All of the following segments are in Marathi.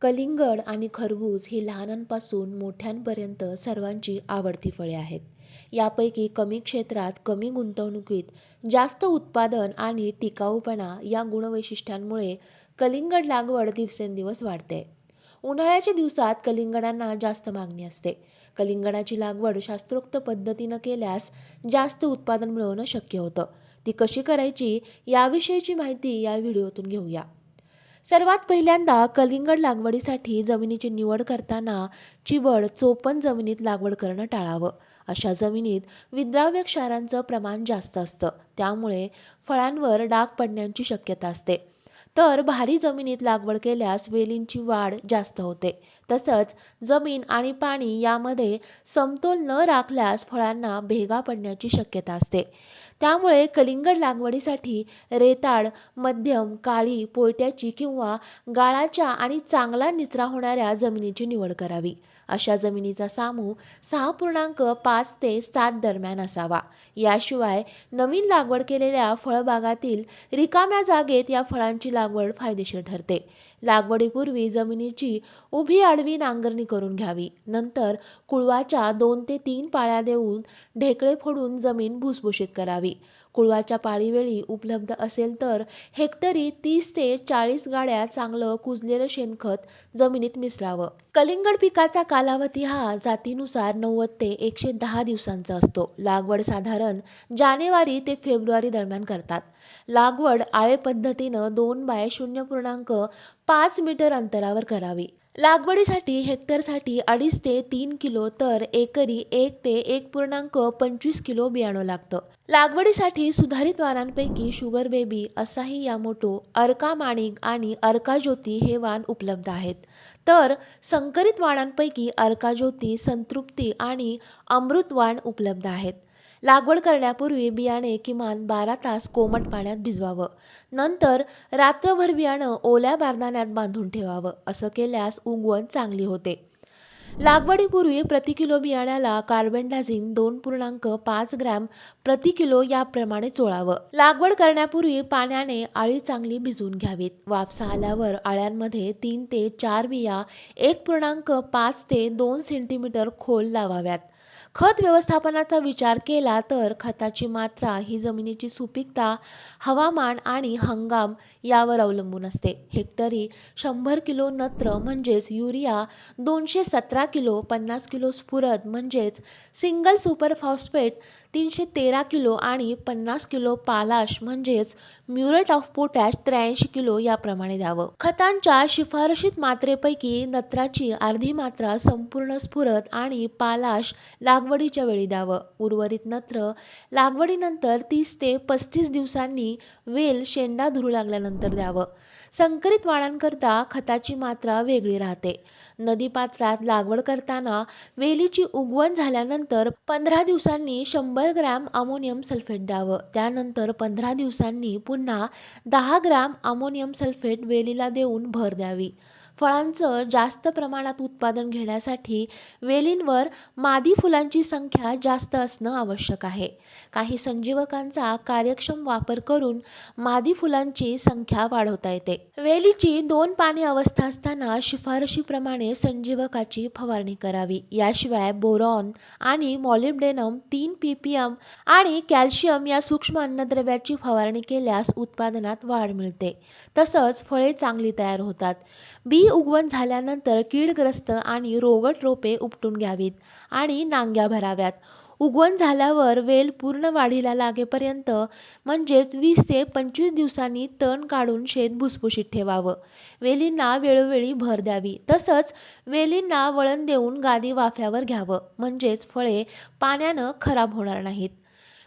कलिंगड आणि खरबूज ही लहानांपासून मोठ्यांपर्यंत सर्वांची आवडती फळे आहेत. यापैकी कमी क्षेत्रात कमी गुंतवणुकीत जास्त उत्पादन आणि टिकाऊपणा या गुणवैशिष्ट्यांमुळे कलिंगड लागवड दिवसेंदिवस वाढते. उन्हाळ्याच्या दिवसात कलिंगडांना जास्त मागणी असते. कलिंगडाची लागवड शास्त्रोक्त पद्धतीनं केल्यास जास्त उत्पादन मिळवणं शक्य होतं. ती कशी करायची याविषयीची माहिती या व्हिडिओतून घेऊया. सर्वात पहिल्यांदा कलिंगड लागवडीसाठी जमिनीची निवड करताना चिवड चोपण जमिनीत लागवड करणं टाळावं. अशा जमिनीत विद्राव्य क्षारांचं प्रमाण जास्त असतं. त्यामुळे फळांवर डाग पडण्याची शक्यता असते. तर भारी जमिनीत लागवड केल्यास वेलींची वाढ जास्त होते. तसंच जमीन आणि पाणी यामध्ये समतोल न राखल्यास फळांना भेगा पडण्याची शक्यता असते. त्यामुळे कलिंगड लागवडीसाठी रेताड मध्यम काळी पोयट्याची किंवा गाळाच्या आणि चांगला निचरा होणाऱ्या जमिनीची निवड करावी. अशा जमिनीचा सामू सहा पूर्णांक पाच ते सात दरम्यान असावा. याशिवाय नवीन लागवड केलेल्या फळबागातील रिकाम्या जागेत या फळांची लागवड फायदेशीर ठरते. लागवडीपूर्वी जमिनीची उभी आडवी नांगरणी करून घ्यावी. नंतर कुळवाच्या दोन ते तीन पाळ्या देऊन ढेकळे फोडून जमीन भुसभुशीत करावी. कुळवाच्या पाळीवेळी उपलब्ध असेल तर हेक्टरी तीस ते चाळीस गाड्या चांगलं कुजलेलं शेणखत जमिनीत मिसळावं. कलिंगड पिकाचा कालावधी हा जातीनुसार नव्वद ते एकशे दहा दिवसांचा असतो. लागवड साधारण जानेवारी ते फेब्रुवारी दरम्यान करतात. लागवड आळे पद्धतीनं दोन बाय शून्य पूर्णांक पाच मीटर अंतरावर करावी. लागवडीसाठी हेक्टरसाठी अडीच ते तीन किलो तर एकरी एक ते एक पूर्णांक पंचवीस किलो बियाणं लागतं. लागवडीसाठी सुधारित वाणांपैकी शुगर बेबी असाही या मोटो अर्का माणिक आणि अर्का ज्योती हे वाण उपलब्ध आहेत. तर संकरित वाणांपैकी अर्का ज्योती संतृप्ती आणि अमृत वाण उपलब्ध आहेत. लागवड करण्यापूर्वी बियाणे किमान बारा तास कोमट पाण्यात भिजवावं. नंतर रात्रभर बियाणं ओल्या बारदाण्यात बांधून ठेवावं असं केल्यास उगवण चांगली होते. लागवडीपूर्वी प्रति किलो बियाण्याला कार्बेंडाझिन दोन पूर्णांक पाच ग्रॅम प्रति किलो याप्रमाणे चोळावं. लागवड करण्यापूर्वी पाण्याने आळी चांगली भिजवून घ्यावीत. वापसा आल्यावर आळ्यांमध्ये तीन ते चार बिया एक पूर्णांक पाच ते दोन सेंटीमीटर खोल लावाव्यात. खत व्यवस्थापनाचा विचार केला तर खताची मात्रा ही जमिनीची सुपीकता हवामान आणि हंगाम यावर अवलंबून असते. हेक्टरी शंभर किलो नत्र म्हणजेच युरिया दोनशे सतरा किलो पन्नास किलो स्फुरद म्हणजेच सिंगल सुपर फॉस्फेट तीनशे तेरा किलो आणि पन्नास किलो पालाश म्हणजेच म्युरेट ऑफ पोटॅश त्र्याऐंशी किलो याप्रमाणे द्यावं. खतांच्या शिफारशीत मात्रेपैकी नत्राची अर्धी मात्रा संपूर्ण स्फुरद आणि पालाश लागवडीच्या वेळी द्यावं. उर्वरित नत्र लागवडीनंतर तीस ते पस्तीस दिवसांनी वेल शेंडा धरू लागल्यानंतर द्यावं. संकरित वाणांकरता खताची मात्रा वेगळी राहते. नदीपात्रात लागवड करताना वेलीची उगवण झाल्यानंतर पंधरा दिवसांनी शंभर ग्रॅम अमोनियम सल्फेट द्यावं. त्यानंतर पंधरा दिवसांनी पुन्हा दहा ग्रॅम अमोनियम सल्फेट वेलीला देऊन भर द्यावी. फळांचं जास्त प्रमाणात उत्पादन घेण्यासाठी वेलींवर मादी फुलांची संख्या जास्त असणं आवश्यक आहे. काही संजीवकांचा कार्यक्षम वापर करून मादी फुलांची संख्या वाढवता येते. वेलीची दोन पाणी अवस्था असताना शिफारशीप्रमाणे संजीवकाची फवारणी करावी. याशिवाय बोरॉन आणि मॉलिब्डेनम तीन पी पी आणि कॅल्शियम या सूक्ष्म अन्नद्रव्याची फवारणी केल्यास उत्पादनात वाढ मिळते. तसंच फळे चांगली तयार होतात. बी उगवण झाल्यानंतर कीडग्रस्त आणि रोगट रोपे उपटून घ्यावीत आणि नांग्या भराव्यात. उगवण झाल्यावर वेल पूर्ण वाढीला लागेपर्यंत म्हणजेच वीस ते पंचवीस दिवसांनी तण काढून शेत भुसभुशीत ठेवावं. वेलींना वेळोवेळी भर द्यावी. तसंच वेलींना वळण देऊन गादी वाफ्यावर घ्यावं. म्हणजेच फळे पाण्यानं खराब होणार नाहीत.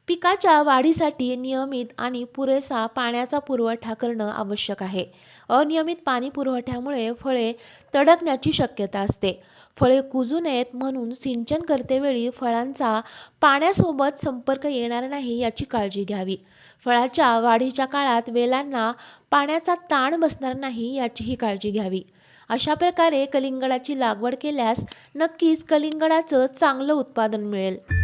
पिकाच्या वाढीसाठी नियमित आणि पुरेसा पाण्याचा पुरवठा करणं आवश्यक आहे. अनियमित पाणी पुरवठ्यामुळे फळे तडकण्याची शक्यता असते. फळे कुजू नयेत म्हणून सिंचन करतेवेळी फळांचा पाण्यासोबत संपर्क येणार नाही याची काळजी घ्यावी. फळाच्या वाढीच्या काळात वेलांना पाण्याचा ताण बसणार नाही याचीही काळजी घ्यावी. अशा प्रकारे कलिंगडाची लागवड केल्यास नक्कीच कलिंगडाचं चांगलं उत्पादन मिळेल.